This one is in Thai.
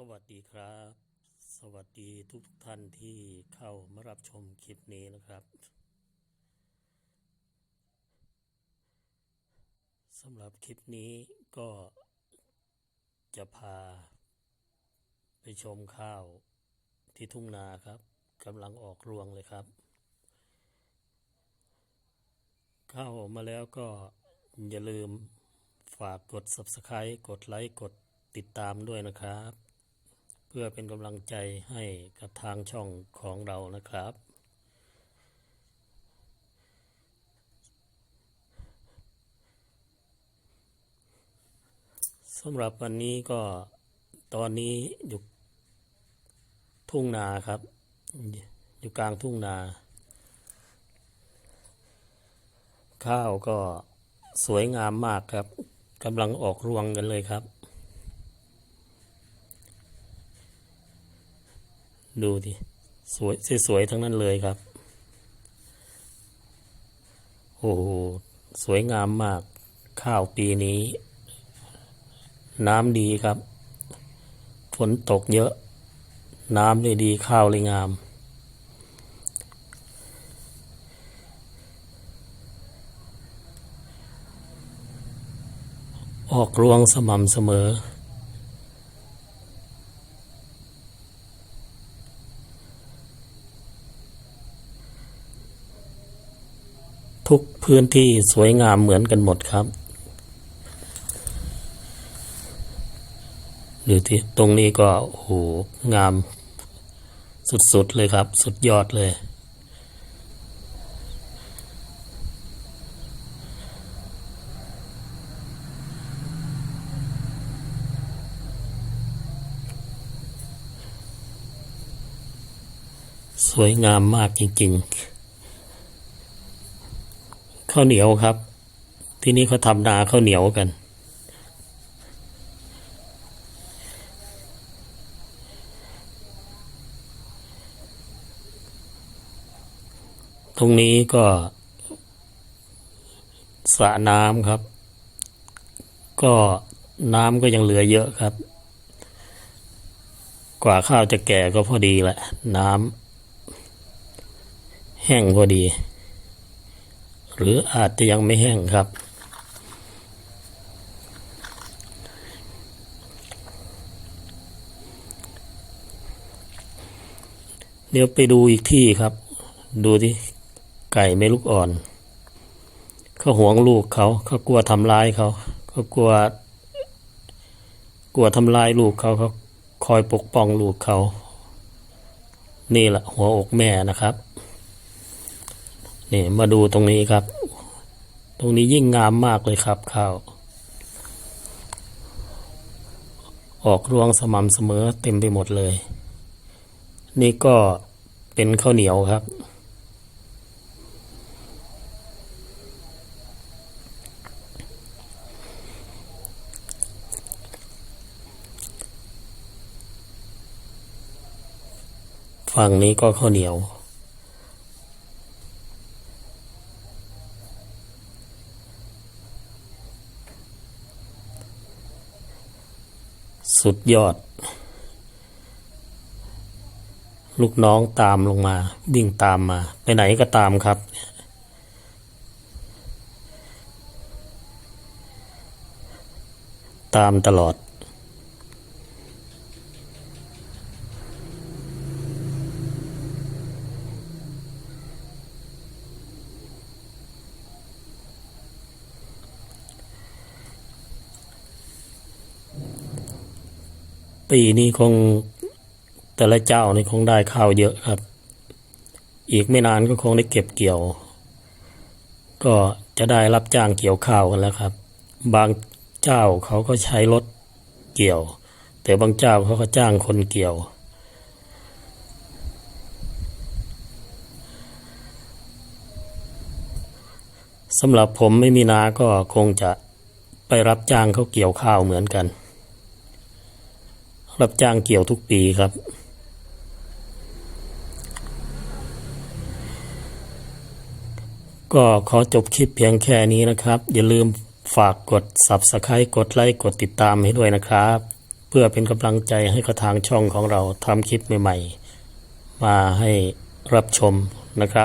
สวัสดีครับ สวัสดีทุกๆท่านที่เข้ามารับชมคลิปนี้นะครับสำหรับคลิปนี้ก็จะพา ไปชมข้าวที่ทุ่งนาครับกำลังออกรวงเลยครับ ข้าวออกมาแล้วก็อย่าลืมฝากกด Subscribe กดไลค์กดติดตามด้วยนะครับ เพื่อเป็นกำลังใจให้กับทางช่องของเรานะครับ สำหรับวันนี้ก็ตอนนี้อยู่ทุ่งนาครับ อยู่กลางทุ่งนา ข้าวก็สวยงามมากครับกำลังออกรวงกันเลยครับ ดูดิสวยสวยๆทั้งนั้นเลยครับ โอ้โห สวยงามมาก ข้าวปีนี้ น้ำดีครับ ฝนตกเยอะ น้ำเลยดีข้าวเลยงาม ออกรวงสม่ำเสมอ ทุกพื้นที่สวยงามเหมือนกันหมดครับดูที่ตรงนี้ก็โอ้โหงามสุดๆเลยครับ สุดยอดเลย สวยงามมากจริง ๆ ข้าวเหนียวครับ ที่นี่เขาทำนาข้าวเหนียวกัน ตรงนี้ก็สระน้ำครับ ก็น้ำก็ยังเหลือเยอะครับ กว่าข้าวจะแก่ก็พอดีแหละ น้ำแห้งพอดี หรืออาจจะยังไม่แห้งครับ เดี๋ยวไปดูอีกที่ครับ ดูที่ไก่ไม่ลูกอ่อน เขาหวงลูกเขาเขากลัวทำร้ายเขาเขากลัว กลัวทำร้ายลูกเขาเขาคอยปกป้องลูกเขา นี่แหละหัวอกแม่นะครับ นี่มาดูตรงนี้ครับ ตรงนี้ยิ่งงามมากเลยครับข้าวออกรวงสม่ำเสมอเต็มไปหมดเลย นี่ก็เป็นข้าวเหนียวครับ ฝั่งนี้ก็ข้าวเหนียว สุดยอด ลูกน้องตามลงมา วิ่งตามมา ไปไหนก็ตามครับ ตามตลอด ปีนี้คงแต่ละเจ้านี่คงได้ข้าวเยอะครับ อีกไม่นานก็คงได้เก็บเกี่ยว ก็จะได้รับจ้างเกี่ยวข้าวกันแล้วครับ บางเจ้าเขาก็ใช้รถเกี่ยว แต่บางเจ้าเขาก็จ้างคนเกี่ยว สำหรับผมไม่มีนาก็คงจะไปรับจ้างเขาเกี่ยวข้าวเหมือนกัน รับจ้างเกี่ยวทุกปีครับ ก็ขอจบคลิปเพียงแค่นี้นะครับ อย่าลืมฝากกด Subscribe กดไลค์กดติดตามให้ด้วยนะครับ เพื่อเป็นกำลังใจให้กับทางช่องของเราทำคลิปใหม่ ๆ มาให้รับชมนะครับ